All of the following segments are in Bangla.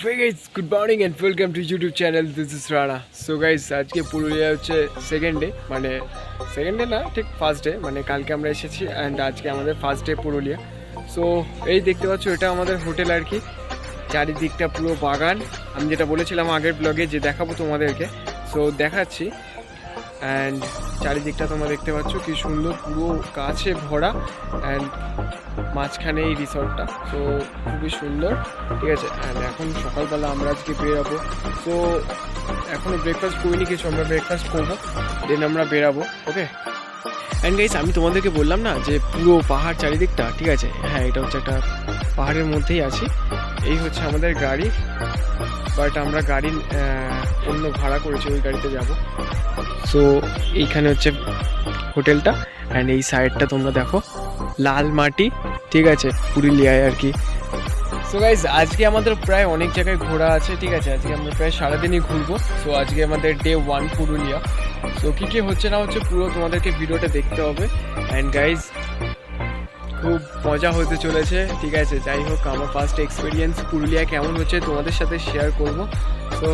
Good morning and welcome to YouTube channel. This is Rana. So guys, আজকে পুরুলিয়া হচ্ছে সেকেন্ড ডে মানে সেকেন্ড ডে না ঠিক ফার্স্ট ডে মানে কালকে আমরা এসেছি অ্যান্ড আজকে আমাদের ফার্স্ট ডে পুরুলিয়া। সো এই দেখতে পাচ্ছ এটা আমাদের হোটেল আর কি। চারিদিকটা পুরো বাগান। আমি যেটা বলেছিলাম আগের ব্লগে যে দেখাবো তোমাদেরকে। সো দেখাচ্ছি। অ্যান্ড চারিদিকটা তোমরা দেখতে পাচ্ছ কি সুন্দর পুরো গাছে ভরা অ্যান্ড মাঝখানে এই রিসর্টটা। তো খুবই সুন্দর। ঠিক আছে? অ্যান্ড এখন সকালবেলা আমরা আজকে বেরাবো। তো এখনও ব্রেকফাস্ট করিনি, কিছু আমরা ব্রেকফাস্ট করব। দেন আমরা বেরাবো ওকে অ্যান্ড গাইস আমি তোমাদেরকে বললাম না যে পুরো পাহাড় চারিদিকটা, ঠিক আছে? হ্যাঁ এটা হচ্ছে একটা পাহাড়ের মধ্যেই আছি। এই হচ্ছে আমাদের গাড়ি। বাট আমরা গাড়ি অন্য ভাড়া করেছি, ওই গাড়িতে যাব। সো এইখানে হচ্ছে হোটেলটা অ্যান্ড এই সাইডটা তোমরা দেখো। লাল মাটি, ঠিক আছে? পুরুলিয়ায় আর কি। সো গাইজ আজকে আমাদের প্রায় অনেক জায়গায় ঘোরা আছে, ঠিক আছে? আজকে আমরা প্রায় সারাদিনই ঘুরবো। সো আজকে আমাদের ডে ওয়ান পুরুলিয়া। সো কী কী হচ্ছে না হচ্ছে পুরো তোমাদেরকে ভিডিওটা দেখতে হবে। অ্যান্ড গাইজ খুব মজা হতে চলেছে। ঠিক আছে, যাই হোক, আমার ফার্স্ট এক্সপিরিয়েন্স পুরুলিয়া কেমন হচ্ছে তোমাদের সাথে শেয়ার করব। তো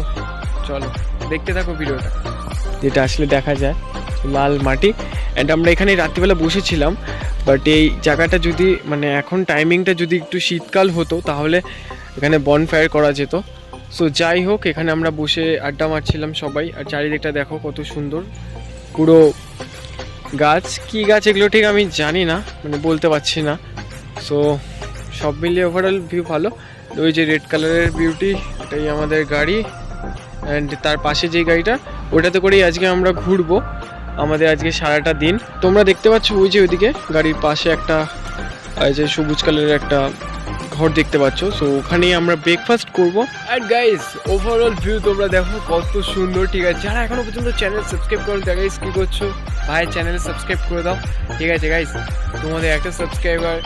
চলো, দেখতে থাকো ভিডিওটা। যেটা আসলে দেখা যায়, লাল মাটি। অ্যান্ড আমরা এখানে রাত্রিবেলা বসেছিলাম বাট এই জায়গাটা যদি মানে এখন টাইমিংটা যদি একটু শীতকাল হতো, তাহলে এখানে বনফায়ার করা যেত। সো যাই হোক, এখানে আমরা বসে আড্ডা মারছিলাম সবাই। আর চারিদিকটা দেখো কত সুন্দর। পুরো গাছ, কি গাছ এগুলো ঠিক আমি জানি না মানে বলতে পারছি না। সো সব মিলিয়ে ওভারঅল ভিউ ভালো। ওই যে রেড কালারের বিউটি এটাই আমাদের গাড়ি। অ্যান্ড তার পাশে যে গাড়িটা, ওটাতে করেই আজকে আমরা ঘুরবো। আমাদের আজকে সারাটা দিন। তোমরা দেখতে পাচ্ছ ওই যে ওইদিকে গাড়ির পাশে একটা যে সবুজ কালারের একটা ঘর দেখতে পাচ্ছ। সো ওখানেই আমরা ব্রেকফাস্ট করব। অ্যান্ড গাইস ওভারঅল ভিউ তোমরা দেখো কত সুন্দর, ঠিক আছে? যারা এখনও পর্যন্ত চ্যানেল সাবস্ক্রাইব করো গাইস কি করছ? ভাই চ্যানেল সাবস্ক্রাইব করে দাও। ঠিক আছে গাইস তোমাদের একটা সাবস্ক্রাইবার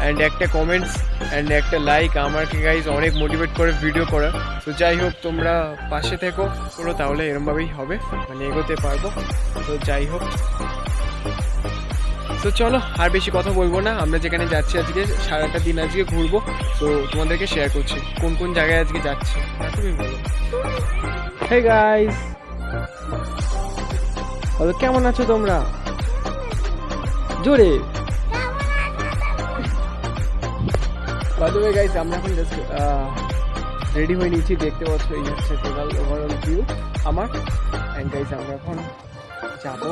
অ্যান্ড একটা কমেন্টস অ্যান্ড একটা লাইক আমাকে গাইজ অনেক মোটিভেট করে ভিডিও করা। তো যাই হোক, তোমরা পাশে থেকো। করো তাহলে এরমভাবেই হবে। মানে এগোতে পারব। তো যাই হোক। তো চলো আর বেশি কথা বলব না। আমরা যেখানে যাচ্ছি আজকে সারাটা দিন আজকে ঘুরবো। তো তোমাদেরকে শেয়ার করছি কোন কোন জায়গায় আজকে যাচ্ছি। তুমি বলো হে গাইস বলো কেমন আছো তোমরা? জোরে! বাই গাইস আমরা এখন জাস্ট রেডি হয়ে নিয়েছি। দেখতে পাচ্ছ এই হচ্ছে টোটাল ওভারঅল ভিউ আমার। অ্যান্ড গাইস আমরা এখন যাব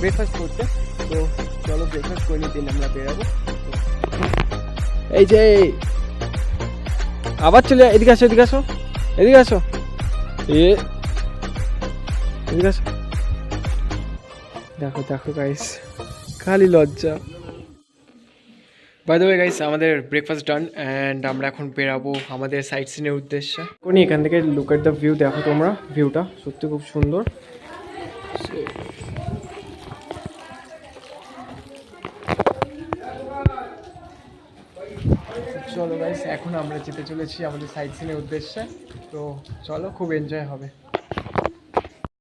ব্রেকফাস্ট করতে। তো চলো ব্রেকফাস্ট করে দিন আমরা বেরাবো। এই যে আবার চলে এদিকে আসো এদিকে আসো এদিকে আসো। এদিকে আসো। দেখো দেখো গাইস খালি লজ্জা। বাই দ্য ওয়ে গাইস আমাদের ব্রেকফাস্ট ডান অ্যান্ড আমরা এখন বেরাবো আমাদের সাইট সিনের উদ্দেশ্যে। কোনি এখান থেকে লুক এট দ্য ভিউ দেখো তোমরা ভিউটা সত্যি খুব সুন্দর। চলো গাইস এখন আমরা যেতে চলেছি আমাদের সাইট সিনের উদ্দেশ্যে। তো চলো, খুব এনজয় হবে।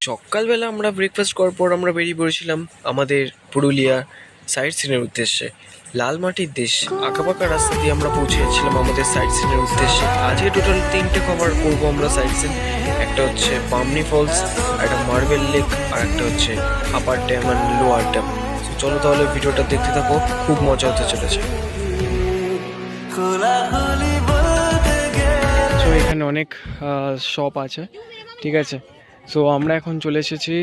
সকালবেলা আমরা ব্রেকফাস্ট করার পর আমরা বেরিয়ে পড়েছিলাম আমাদের পুরুলিয়া সাইট সিনের উদ্দেশ্যে। লাল মাটির দেশ, আঁকাবাঁকা রাস্তা দিয়ে আমরা পৌঁছেছিলাম আমাদের সাইট সিনের উদ্দেশ্যে। আজকে টোটাল তিনটে কভার করব আমরা সাইট সিন একটা হচ্ছে পামনি ফলস একটা মার্বেল লেক আর একটা হচ্ছে upper dam and lower dam চলো তাহলে ভিডিওটা দেখতে থাকো, খুব মজা হতে চলেছে। এখানে অনেক শপ আছে। ঠিক আছে? সো আমরা এখন চলে এসেছি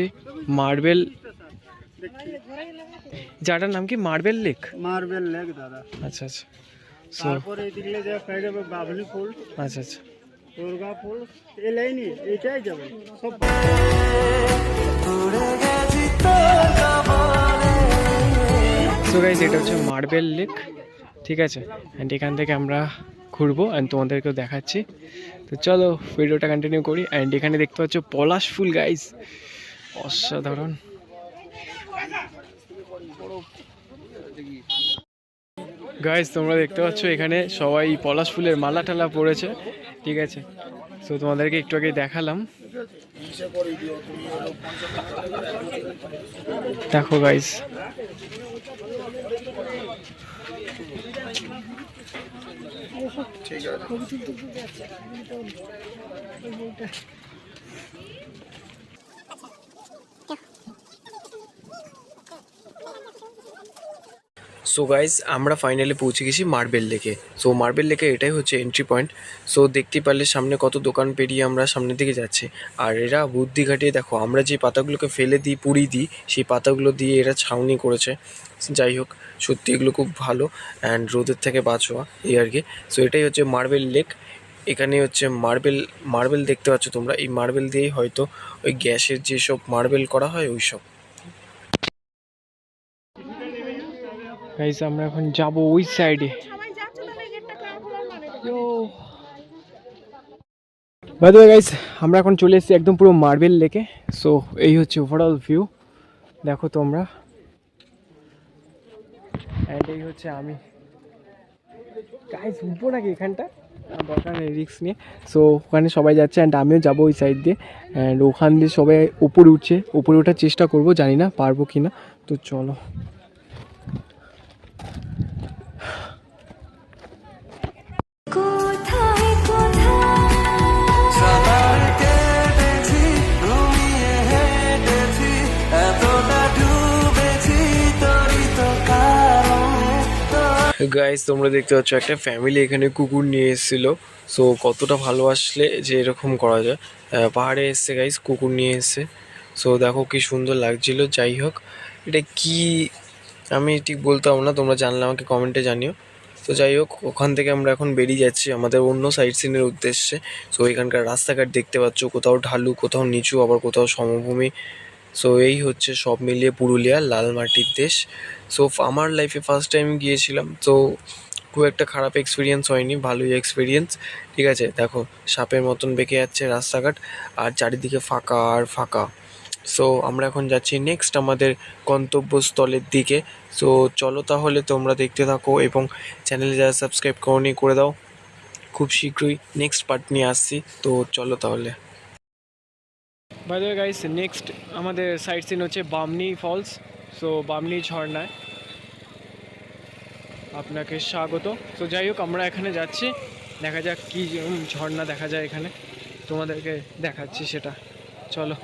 মার্বেল জায়গাটার নাম কি? মার্বেল লেক মার্বেল লেক দাদা। আচ্ছা আচ্ছা। সো তারপরে এদিকে যা সাইডে বাবলি ফুল। আচ্ছা আচ্ছা। দুর্গা ফুল। এই লাইনই এইটাই যাবে। সব সো এটা হচ্ছে মার্বেল লেক ঠিক আছে? অ্যান্ড এখান থেকে আমরা ঘুরবো অ্যান্ড তোমাদেরকেও দেখাচ্ছি। তো চলো ভিডিওটা কন্টিনিউ করি। অ্যান্ড এখানে দেখতে পাচ্ছ পলাশ ফুল গাইজ অসাধারণ। গাইজ তোমরা দেখতে পাচ্ছ এখানে সবাই পলাশ ফুলের মালা টালা পড়েছে ঠিক আছে? তো তোমাদেরকে একটু আগে দেখালাম। দেখো গাইজ ঠিক আছে ছবি তুলতে তুলতে যাচ্ছে আমি তো ওই বইটা সো গাইজ আমরা ফাইনালি পৌঁছে গেছি মার্বেল লেকে সো মার্বেল লেকে এটাই হচ্ছে এন্ট্রি পয়েন্ট সো দেখতে পারলে সামনে কত দোকান পেরিয়ে আমরা সামনের দিকে যাচ্ছি। আর এরা বুদ্ধি ঘাটিয়ে দেখো, আমরা যে পাতাগুলোকে ফেলে দিই পুড়ি দিই, সেই পাতাগুলো দিয়ে এরা ছাউনি করেছে। যাই হোক, সত্যি এগুলো খুব ভালো। অ্যান্ড রোদের থেকে বাঁচোয়া এই আর কি। সো এটাই হচ্ছে মার্বেল লেক এখানে হচ্ছে মার্বেল মার্বেল দেখতে পাচ্ছ তোমরা। এই মার্বেল দিয়েই হয়তো ওই গ্যাসের যেসব মার্বেল করা হয় ওই সব গাইস আমরা এখন যাব ওই সাইডে বাই দ্য গাইস আমরা এখন চলে এসেছি একদম পুরো মার্বেল লেকে। সো এই হচ্ছে ওভারঅল ভিউ দেখো তোমরা। অ্যান্ড এই হচ্ছে আমি। গাইস উঠবো নাকি এখানটা? দরকার নেই রিক্স নিয়ে। সো ওখানে সবাই যাচ্ছে অ্যান্ড আমিও যাব ওই সাইড দিয়ে। অ্যান্ড ওখান দিয়ে সবাই উপরে উঠছে। উপরে ওঠার চেষ্টা করব জানি না পারব কি না তো চলো। গাইস তোমরা দেখতে পাচ্ছ একটা ফ্যামিলি এখানে কুকুর নিয়ে এসেছিল। সো কতটা ভালোবাসলে যে এরকম করা যায়। পাহাড়ে এসছে গাইস কুকুর নিয়ে এসছে। সো দেখো কি সুন্দর লাগছিল, যাই হোক। এটা কি, আমি ঠিক বলতাম না, তোমরা জানলে আমাকে কমেন্টে জানিও। তো যাই হোক, ওখান থেকে আমরা এখন বেরিয়ে যাচ্ছি আমাদের অন্য সাইড সিনের উদ্দেশ্যে। সো এখানকার রাস্তাঘাট দেখতে পাচ্ছ, কোথাও ঢালু, কোথাও নিচু, আবার কোথাও সমভূমি। সো এই হচ্ছে সব মিলিয়ে পুরুলিয়া লাল মাটির দেশ সো আমার লাইফে ফার্স্ট টাইম গিয়েছিলাম। তো খুব একটা খারাপ এক্সপিরিয়েন্স হয়নি, ভালোই এক্সপিরিয়েন্স ঠিক আছে, দেখো, সাপের মতন বেঁকে যাচ্ছে রাস্তাঘাট, আর চারিদিকে ফাঁকা আর ফাঁকা। সো আমরা এখন যাচ্ছি নেক্সট আমাদের গন্তব্যস্থলের দিকে। সো চলো তাহলে তোমরা দেখতে থাকো এবং চ্যানেলে যারা সাবস্ক্রাইব করনি, করে দাও। খুব শীঘ্রই নেক্সট পার্ট নিয়ে আসছি। তো, চলো তাহলে। বাই গাইস নেক্সট আমাদের সাইড সিন হচ্ছে বামনি ফলস সো বামনি ঝর্ণায়। আপনাকে স্বাগত। সো যাই হোক, আমরা এখানে যাচ্ছি। দেখা যাক কী ঝর্ণা দেখা যায় এখানে। তোমাদেরকে দেখাচ্ছি সেটা। চলো।